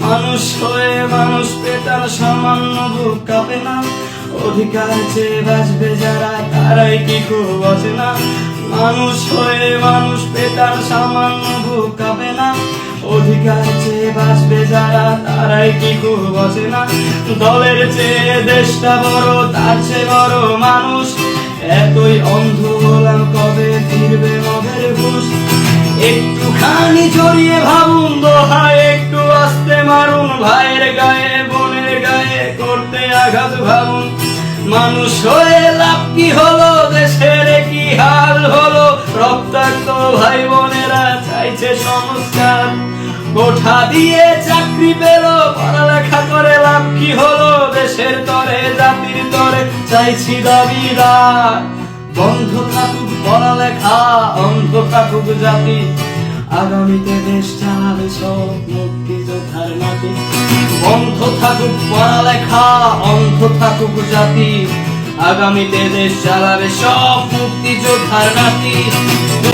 মানুষ হয়ে মানুষ পেটার সামান্য বুক কাঁপে না। অধিকার চেয়ে বাঁচবে যারা, তারাই কি খুব না মানুষ হয়ে মানুষ পেটার সামান্য বুক কাঁপে না। অধিকার চেয়ে বাঁচবে যারা, তারাই কি খুব না দলের চেয়ে দেশটা বড়, তার চেয়ে বড় মানুষ। এতই অন্ধ হলাম কবে ফিরবে মদের ঘুষ। একটুখানি জড়িয়ে ভাবুন দোহায় গায়ে আঘাত ভাবুন মানুষ হয়ে লাভ কি হলো? দেশের কি হাল হলো? রক্তাক্ত ভাই বোনেরা চাইছে সংস্কার। কোঠা দিয়ে চাকরি পেল, পড়ালেখা করে লাভ কি হলো? দেশের তরে, জাতির তরে চাইছি দাবিদার বন্ধ থাকুক পড়ালেখা, অন্ধ থাকুক জাতি। আগামীতে দেশ চালাবে সব নাতি বন্ধ থাকুক পড়ালেখা অন্ধ থাকুক জাতি। আগামীতে দেশ চালাবে সব মুক্তিযোদ্ধার নাতি।